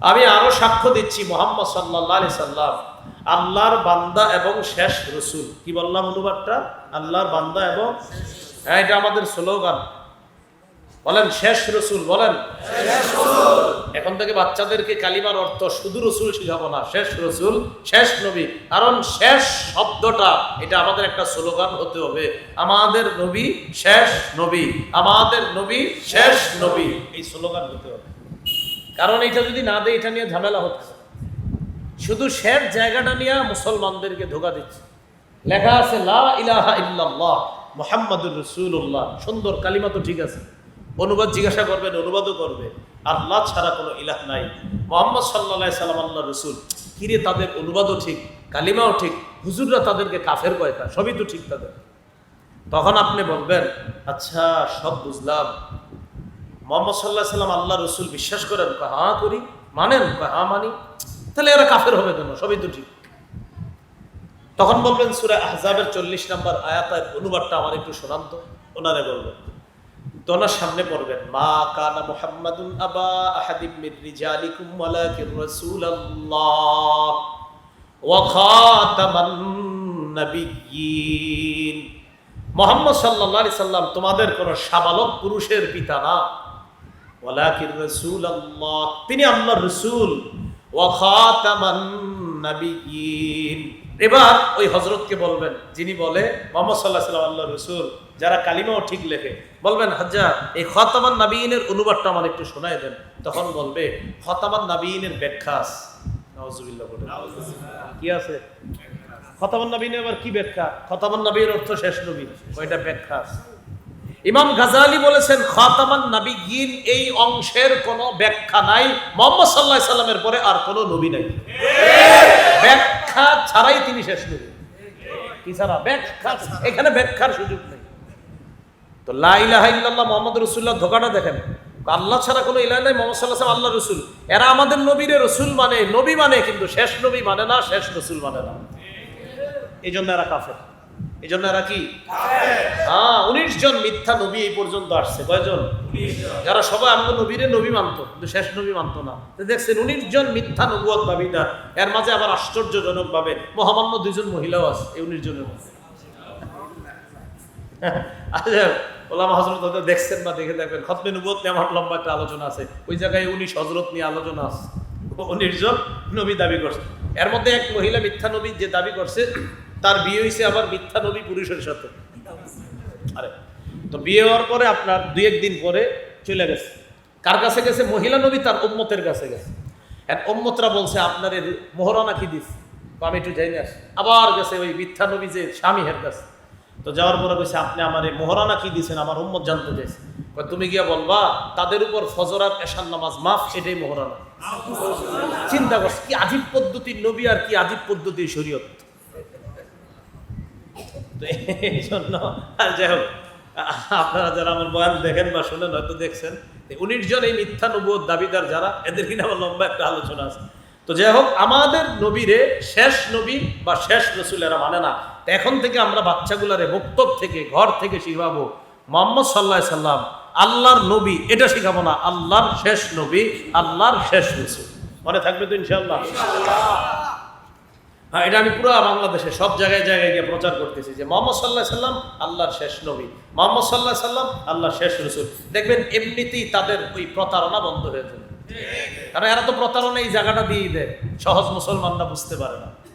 আমি আরও সাক্ষ্য দিচ্ছি মোহাম্মদ সাল্লাল্লাহু সাল্লাম, আল্লাহর বান্দা এবং শেষ রসুল। কি বললাম অনুবাদটা? আল্লাহর বান্দা এবং হ্যাঁ এটা আমাদের স্লোগান। বলেন, শেষ রসুল, বলেন। এখন থেকে বাচ্চাদেরকে কালিমার অর্থ শুধু রসুল শিখাবো না, শেষ রসুল, শেষ নবী। কারণ শেষ শব্দটা, এটা আমাদের একটা স্লোগান হতে হবে। আমাদের নবী, শেষ নবী। আমাদের নবী, শেষ নবী। এই স্লোগান হতে হবে। কারণ এটা যদি না দেয়, এটা নিয়ে ঝামেলা হচ্ছে শুধু শেষ জায়গাটা নিয়ে মুসলমানদেরকে ধোকা দিচ্ছে। লেখা আছে, লা ইলাহা ইল্লাল্লাহ, মুহাম্মাদুর রাসূলুল্লাহ। সুন্দর কালিমা তো ঠিক আছে। অনুবাদ জিজ্ঞাসা করবেন অনুবাদও করবে। আল্লাহ ছাড়া কোনো ইলাহ নাই। মোহাম্মদ সাল্লাহ সাল্লাম আল্লাহ রসুল। কিরে তাদের অনুবাদও ঠিক কালিমাও ঠিক হুজুররা তাদেরকে কাফের কয়টা সবই তো ঠিক তাদের। তখন আপনি বলবেন আচ্ছা সব বুঝলাম। মোহাম্মদ সাল্লাহ সাল্লাম আল্লাহ রসুল বিশ্বাস করেন কয়, হ্যাঁ করি। মানেন কয়, হ্যাঁ মানি। তাহলে এরা কাফের হবে কেন? সবই তো ঠিক। তখন বলবেন সুরা আহজাবের চল্লিশ নম্বর আয়াতের অনুবাদটা আমার একটু শোনান্ত ওনারে বলবেন ওনার সামনে পড়বেন। মা কানা মুহাম্মাদুন আবা আহাদিম মির রিজালিকুম ওয়ালাকিন রাসূলুল্লাহ। ওয়া খাতামান নাবিয়্যিন। মোহাম্মদ সাল্লাল্লাহু আলাইহি সাল্লাম তোমাদের কোন সাবালক পুরুষের পিতা না। ওয়ালাকিন রাসূলুল্লাহ। তিনি আল্লাহর রাসূল। ওয়া খাতামান নাবিয়্যিন। এবার ওই হযরতকে বলবেন, যিনি বলে, মোহাম্মদ সাল্লাম আল্লাহর রাসূল, যারা কালিমাও ঠিক লেখে, বলবেন হাজ্জা এই খতামান নাবিয়িনের অনুবাদটা আমার একটু শোনায় দেন। তখন বলবে, খতামান নাবিয়িনের ব্যাখ্যা আছে। বলে কি আছে? খতামান নবীনের আবার কি ব্যাখ্যা? খতামান নবীর অর্থ শেষ নবী ওইটা ব্যাখ্যা ইমাম গাজালি বলেছেন, খাতামান নাবিগিন এই অংশের কোনো ব্যাখ্যা নাই, মোহাম্মদ সাল্লাহ সাল্লামের পরে আর কোনো নবী নাই। ব্যাখ্যা ছাড়াই তিনি শেষ নবী কি ছাড়া? ব্যাখ্যা এখানে ব্যাখ্যার সুযোগ নেই। তো লাইলাহা মোহাম্মদ রসুল্লাহ ধোকাটা দেখেন। আল্লাহ ছাড়া কোনো ইলাহ নাই, মোহাম্মদ সাল্লাহ আল্লাহ রসুল। এরা আমাদের নবীরে রসুল মানে নবী মানে কিন্তু শেষ নবী মানে না, শেষ রসুল মানে না। এই জন্য এরা কাফের। এই জন্য এরা কি? হ্যাঁ জন মিথ্যা নবী এই পর্যন্ত আসছে। কয়জন? যারা সবাই আমাদের নবীরে নবী মানতো, কিন্তু শেষ নবী মানতো না। দেখছেন উনিশ জন মিথ্যা নবুয়ত দাবিটা এর মাঝে আবার আশ্চর্যজনক ভাবে মহামান্য দুইজন মহিলাও আছে, এই উনিশ জনের মধ্যে। আচ্ছা হজরত দেখছেন বা দেখে দেখবেন খতমে নিয়ে আমার লম্বা একটা আলোচনা আছে। ওই জায়গায় উনিশ হজরত নিয়ে আলোচনা আছে। উনিশ জন নবী দাবি করছে। এর মধ্যে এক মহিলা মিথ্যা নবী যে দাবি করছে, তার বিয়ে হয়েছে আবার মিথ্যা নবী পুরুষের সাথে। আরে তো বিয়ে হওয়ার পরে আপনার দুই একদিন পরে চলে গেছে। কার কাছে গেছে? মহিলা নবী তার উম্মতের কাছে গেছে। এক উম্মতরা বলছে, আপনার এর মোহরানা কি দিস? আমি একটু যাই না আবার গেছে ওই মিথ্যা নবী যে স্বামীর কাছে। তো যাওয়ার পরে কইছে আপনি আমার এই মোহরানা কি দিছেন? আমার উম্মত জানতে চাইছে। তুমি গিয়া বলবা, তাদের উপর ফজরাত এশান নামাজ মাফ এটাই মোহরানা চিন্তা করছে, কি আজীব পদ্ধতির নবী আর কি আজীব পদ্ধতির শরীয়ত। এই জন্য আর যাই হোক। আপনারা যারা আমার বয়ান দেখেন বা শুনেন, হয়তো দেখছেন উনিশ জন এই মিথ্যা নবুয়ত দাবিদার যারা, এদের কিনা আমার লম্বা একটা আলোচনা আছে। তো যাই হোক, আমাদের নবীরে শেষ নবী বা শেষ রসুল এরা মানে না। এখন থেকে আমরা বাচ্চাগুলারে বক্তব্য থেকে, ঘর থেকে শিখাবো। মোহাম্মদ সাল্লাহ সাল্লাম, আল্লাহর নবী, এটা শিখাবো না, আল্লাহর শেষ নবী, আল্লাহর শেষ রসুল। মনে থাকবে তো ইনশাল্লাহ হ্যাঁ এটা আমি পুরো বাংলাদেশে সব জায়গায় জায়গায় গিয়ে প্রচার করতেছি যে মোহাম্মদ সাল্লাহ সাল্লাম আল্লাহর শেষ নবী। মোহাম্মদ সাল্লাহ সাল্লাম আল্লাহর শেষ রসুল। দেখবেন এমনিতেই তাদের ওই প্রতারণা বন্ধ হয়ে যাবে কারণ এরা তো প্রতারণা এই জায়গাটা দিয়ে দেয়। সহজ মুসলমানরা বুঝতে পারে না।